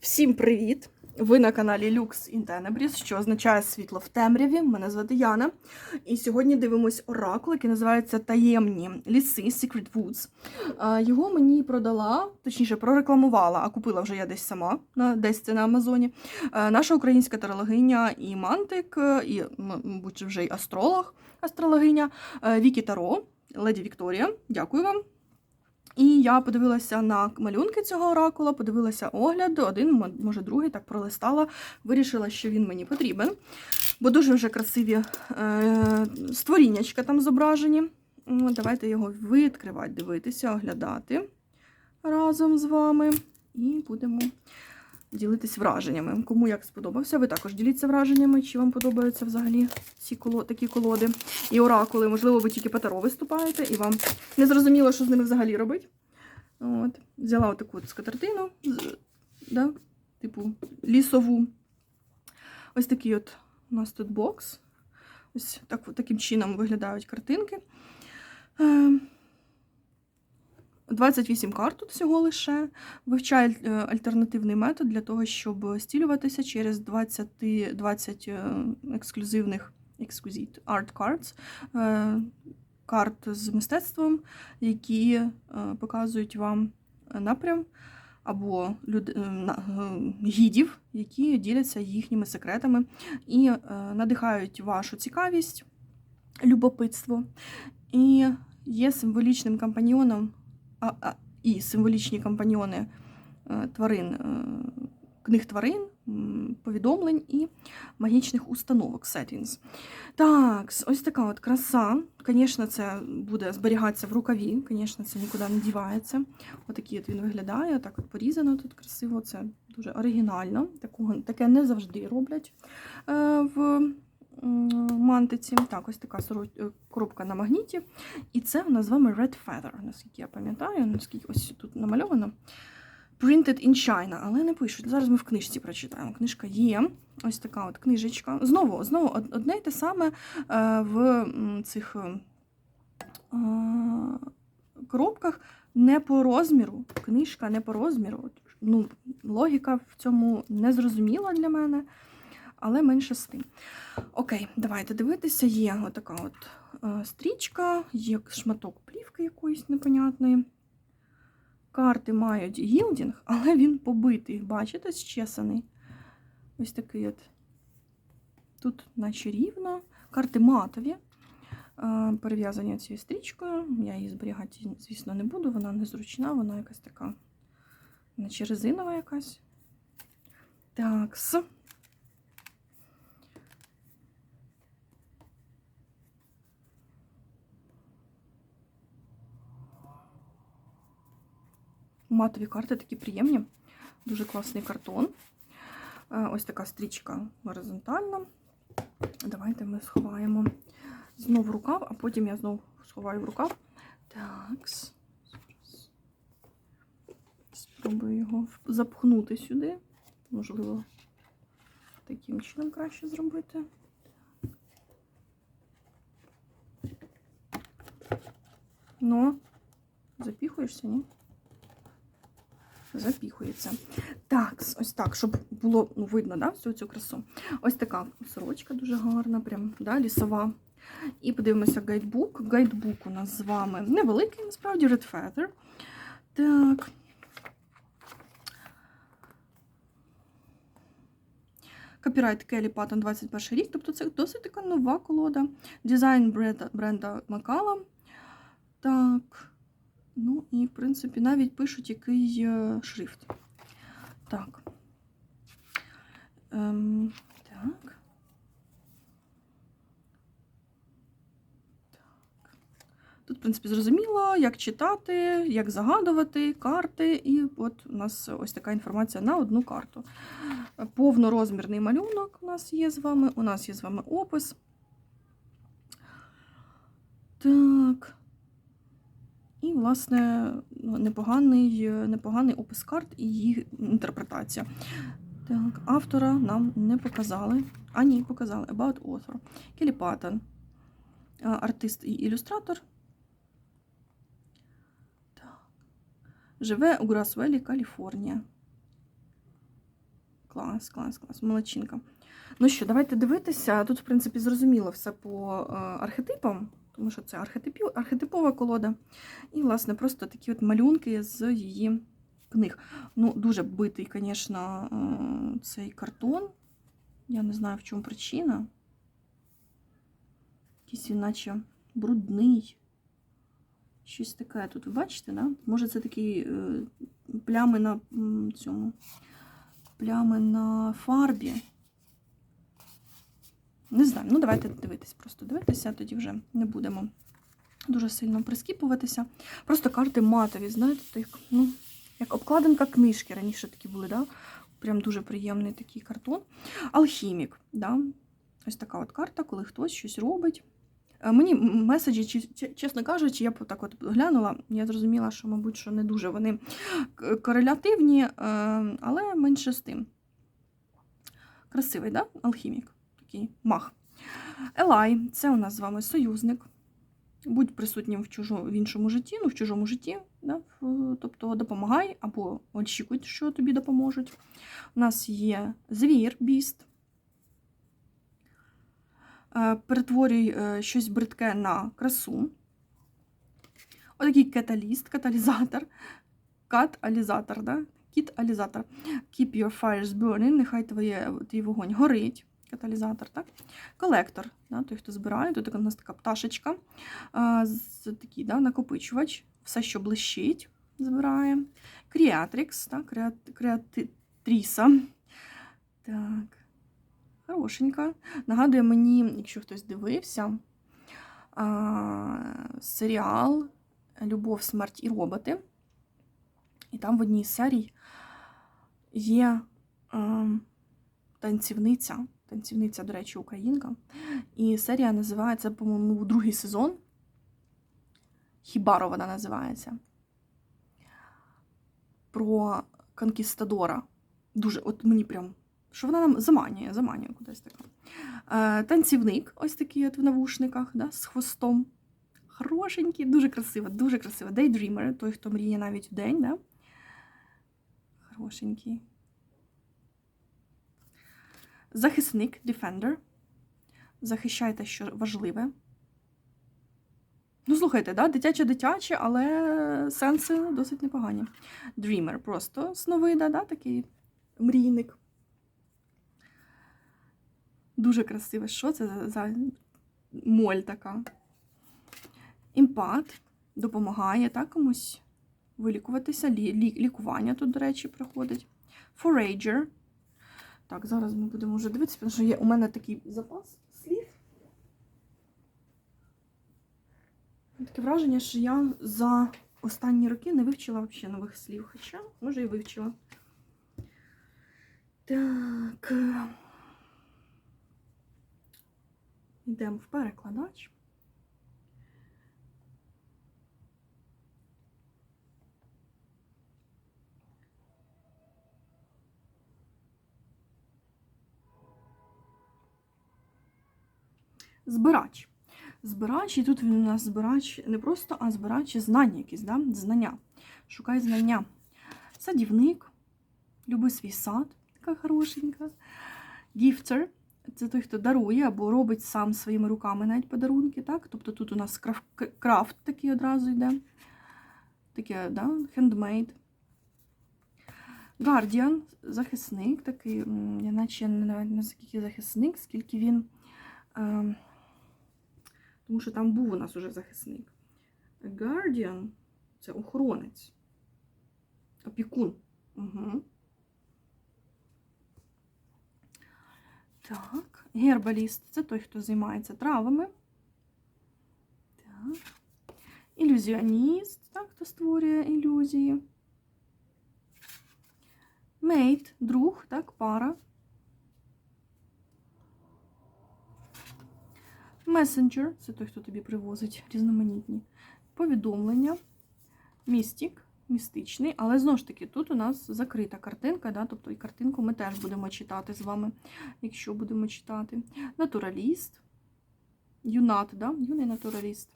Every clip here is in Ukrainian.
Всім привіт! Ви на каналі Lux in Tenebris, що означає світло в темряві. Мене звати Яна. І сьогодні дивимось оракул, який називається Таємні ліси Secret Woods. Його мені продала, точніше, прорекламувала, а купила вже я десь сама, десь це на Амазоні. Наша українська тарологиня і мантик, і, мабуть, вже й астролог, астрологиня Вікі Таро, леді Вікторія. Дякую вам. І я подивилася на малюнки цього оракула, подивилася огляд, один, може, другий, так пролистала, вирішила, що він мені потрібен. Бо дуже вже красиві е, створіннячка там зображені. Давайте його відкривати, дивитися, оглядати разом з вами. І будемо ділитись враженнями. Кому як сподобався, ви також діліться враженнями, чи вам подобаються взагалі ці коло, такі колоди і оракули. Можливо, ви тільки по таро виступаєте, і вам не зрозуміло, що з ними взагалі робити. От. Взяла отаку от скатертину, да? типу лісову. Ось такий от у нас тут бокс. Ось так, таким чином виглядають картинки. Е, 28 карт тут всього лише. Вивчає е, альтернативний метод для того, щоб стілюватися через 20, 20 е, ексклюзивних exquisite art cards, е, карт з мистецтвом, які показують вам напрям або люд... гідів, які діляться їхніми секретами і надихають вашу цікавість, любопитство. І є символічним компаньйоном, а, а, і символічні компаньйони е, тварин, е, книг тварин, повідомлень і магічних установок settings. Так, ось така от краса. Звісно, це буде зберігатися в рукаві, звісно, це нікуди не дівається. Отакий от він виглядає, так от порізано тут красиво, це дуже оригінально. Такого, таке не завжди роблять е, в мантиці. Так, ось така е, коробка на магніті. І це нас з вами Red Feather, наскільки я пам'ятаю, наскільки ось тут намальовано. Printed in China, але не пишуть. Зараз ми в книжці прочитаємо. Книжка є. Ось така от книжечка. Знову, знову одне й те саме е, в цих е, коробках не по розміру. Книжка не по розміру. Ну, логіка в цьому не зрозуміла для мене, але менше з тим. Окей, давайте дивитися. Є отака от е, стрічка, є шматок плівки якоїсь непонятної. Карти мають гілдінг, але він побитий. Бачите, зчесаний. Ось такий от. Тут, наче рівно. Карти матові. е, Перев'язані цією стрічкою. Я її зберігати, звісно, не буду. Вона незручна, вона якась така, наче резинова якась. Так, Матові карти такі приємні. Дуже класний картон. Е, Ось така стрічка горизонтальна. Давайте ми сховаємо знову рукав, а потім я знову сховаю в рукав. Так. Спробую його запхнути сюди. Можливо, таким чином краще зробити. Ну, запіхуєшся, ні? Запіхується. Так, ось так, щоб було ну, видно да, всю цю красу. Ось така сорочка дуже гарна, прям да, лісова. І подивимося гайдбук. Гайдбук у нас з вами невеликий, насправді, Red Feather. Так. Копірайт Келі Паттон 21 рік, тобто це досить така нова колода. Дизайн бренда, бренда Макала. Так. Ну і, в принципі, навіть пишуть, який е, шрифт. Так. Ем, так. Так. Тут, в принципі, зрозуміло, як читати, як загадувати карти, і от у нас ось така інформація на одну карту. Повнорозмірний малюнок у нас є з вами. У нас є з вами опис. Так. І, власне, непоганий, непоганий опис карт і їх інтерпретація. Так, автора нам не показали. А, ні, показали. About author. Келі Паттон. Артист і ілюстратор. Так. Живе у Грасвелі, Каліфорнія. Клас, клас, клас, молодчинка. Ну що, давайте дивитися. Тут, в принципі, зрозуміло все по е, архетипам, тому що це архетипова колода. І, власне, просто такі от малюнки з її книг. Ну, дуже битий, звісно, е, цей картон. Я не знаю, в чому причина. Якийсь він наче брудний. Щось таке тут, ви бачите, да? Може, це такі е, плями на цьому. Плями на фарбі. Не знаю, ну давайте дивитись, просто дивитися, тоді вже не будемо дуже сильно прискіпуватися. Просто карти матові, знаєте, так, ну, як обкладинка книжки. Раніше такі були, да? Прям дуже приємний такий картон. Алхімік, да? ось така от карта, коли хтось щось робить. Е, Мені меседжі, чесно кажучи, я б так от глянула, я зрозуміла, що, мабуть, що не дуже вони к- кореляtivні, е, але менше з тим. Красивий, да? Алхімік, такий мах. Елай це у нас з вами союзник. Будь присутнім в, чужо, в іншому житті, ну, в чужому житті, да? тобто допомагай або очікуй, що тобі допоможуть. У нас є звір, біст. Е, Перетворюй е, щось бридке на красу. Отакий каталіст, каталізатор. Каталізатор, да? Кіт-алізатор. Keep your fires burning, нехай твоє, твій вогонь горить. Каталізатор, так? Колектор, да? той, хто збирає. Тут у нас така пташечка. А, такий да? накопичувач. Все, що блищить, збирає. Кріатрікс, так? Креат, креатріса. Так. Хорошенька. Нагадує мені, якщо хтось дивився, а, серіал Любов, смерть і роботи. І там в одній з серій є е, танцівниця. Танцівниця, до речі, українка. І серія називається, по-моєму, другий сезон. Хібаро вона називається. Про конкістадора. Дуже, от мені прям. Що вона нам заманює, заманює кудись така. Е, танцівник, ось такий от в навушниках, да, з хвостом. Хорошенький, дуже красиво, дуже красиво. Daydreamer, той, хто мріє навіть в день, да? Хорошенький. Захисник, Defender. Захищайте, що важливе. Ну, слухайте, да? дитяче-дитяче, але сенси досить непогані. Dreamer просто сновида, да? такий мрійник. Дуже красиве. Що це за, моль така? Імпат допомагає так, комусь вилікуватися. Лі, лі, лікування тут, до речі, проходить. Forager. Так, зараз ми будемо вже дивитися, тому що є у мене такий запас слів. Таке враження, що я за останні роки не вивчила взагалі нових слів. Хоча, може, і вивчила. Так. Йдемо в перекладач. Збирач. Збирач, і тут він у нас збирач не просто, а збирач знання якісь, да? знання. Шукай знання. Садівник, люби свій сад, така хорошенька. Гіфтер це той, хто дарує або робить сам своїми руками навіть подарунки. так? Тобто тут у нас крафт, крафт такий одразу йде. Таке, да? handmade. Guardian, захисник, такий, я наче не навіть не скільки захисник, скільки він. Е, тому що там був у нас уже захисник. Guardian це охоронець. Опікун. Угу. Так, гербаліст це той, хто займається травами. Так. Ілюзіоніст, так, хто створює ілюзії. Мейт, друг, так, пара. Месенджер це той, хто тобі привозить різноманітні повідомлення. Містік, містичний, але знову ж таки, тут у нас закрита картинка, да, тобто і картинку ми теж будемо читати з вами, якщо будемо читати. Натураліст, юнат, да, юний натураліст.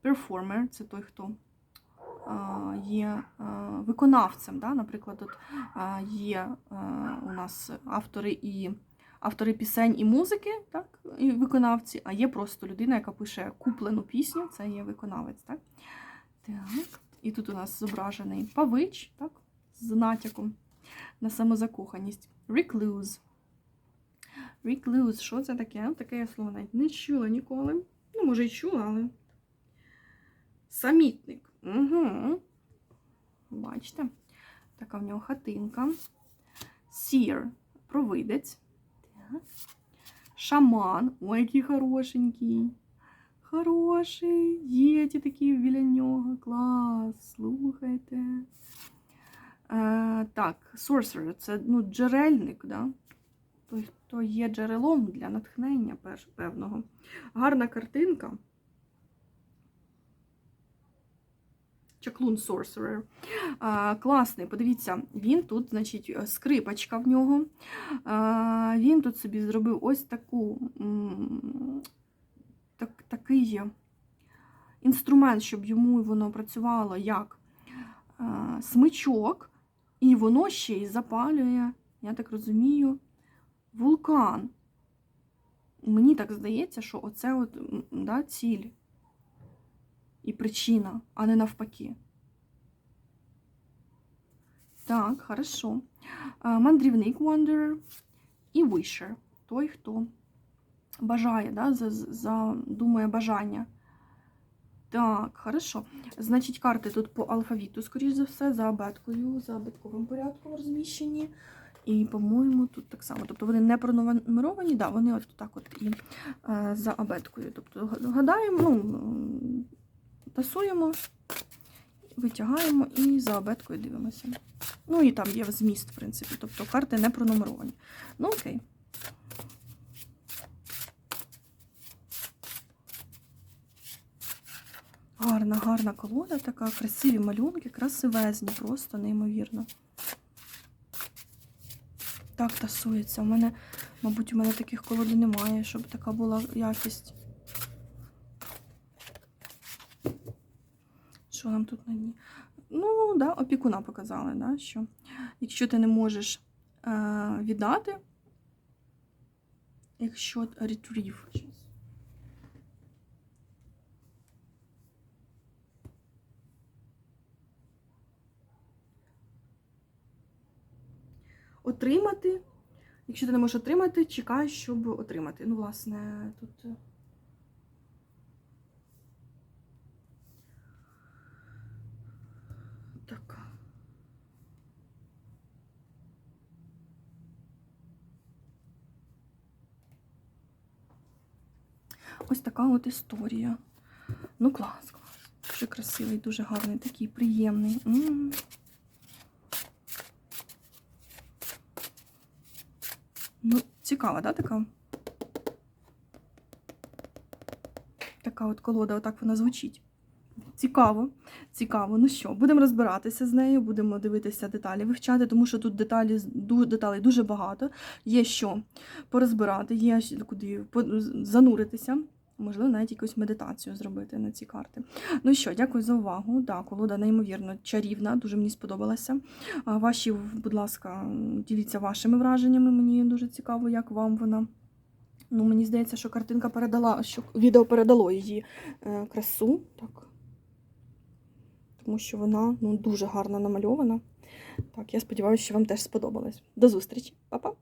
Перформер це той, хто є виконавцем. Да? Наприклад, от, є у нас автори і автори пісень і музики, так? і виконавці, а є просто людина, яка пише куплену пісню, це є виконавець. Так? Так. І тут у нас зображений павич, так? з натяком на самозакоханість. Recluse. Recluse, що це таке? Таке я слово навіть не чула ніколи. Ну, може, і чула, але. Самітник. Угу. Бачите? Така в нього хатинка. Seer. Провидець. Шаман. Ой, який хорошенький. Хороший. Єті такі біля нього. Клас. Слухайте. Е, так, sorcerer це ну, джерельник, да? той, хто є джерелом для натхнення певного. Гарна картинка. Чаклун Sorcerer. А, класний, подивіться, він тут, значить, скрипочка в нього. А, він тут собі зробив ось таку, так, такий інструмент, щоб йому воно працювало як а, смичок, і воно ще й запалює, я так розумію, вулкан. Мені так здається, що оце от, да, ціль і причина, а не навпаки. Так, хорошо. Мандрівник Wanderer і Wisher. Той, хто бажає, да, за- задумує бажання. Так, хорошо. Значить, карти тут по алфавіту, скоріш за все, за абеткою, за абетковим порядком розміщені. І, по-моєму, тут так само. Тобто вони не пронумеровані, да, вони от так от і е, за абеткою. Тобто гадаємо, ну, тасуємо, витягаємо і за абеткою дивимося. Ну і там є зміст, в принципі. Тобто карти не пронумеровані. Ну окей. Гарна, гарна колода така, красиві малюнки, красивезні, просто неймовірно. Так тасується. У мене, мабуть, у мене таких колод немає, щоб така була якість. Що нам тут на дні? Ну, да, опікуна показали, да, що якщо ти не можеш е, віддати, якщо щас. Отримати. Якщо ти не можеш отримати, чекай, щоб отримати. Ну, власне, тут. е, Так. Ось така от історія. Ну, клас, клас. Дуже красивий, дуже гарний, такий приємний. М. Ну, цікава, да, така? Така от колода, отак вона звучить. Цікаво, цікаво. Ну що, будемо розбиратися з нею, будемо дивитися деталі, вивчати, тому що тут деталі, деталей дуже багато. Є що порозбирати, є куди зануритися. Можливо, навіть якусь медитацію зробити на ці карти. Ну що, дякую за увагу. Так, колода неймовірно чарівна, дуже мені сподобалася. Ваші, будь ласка, діліться вашими враженнями. Мені дуже цікаво, як вам вона. Ну, мені здається, що картинка передала, що відео передало її е, красу. Так. Тому що вона ну, дуже гарно намальована. Так, я сподіваюся, що вам теж сподобалось. До зустрічі, Па-па!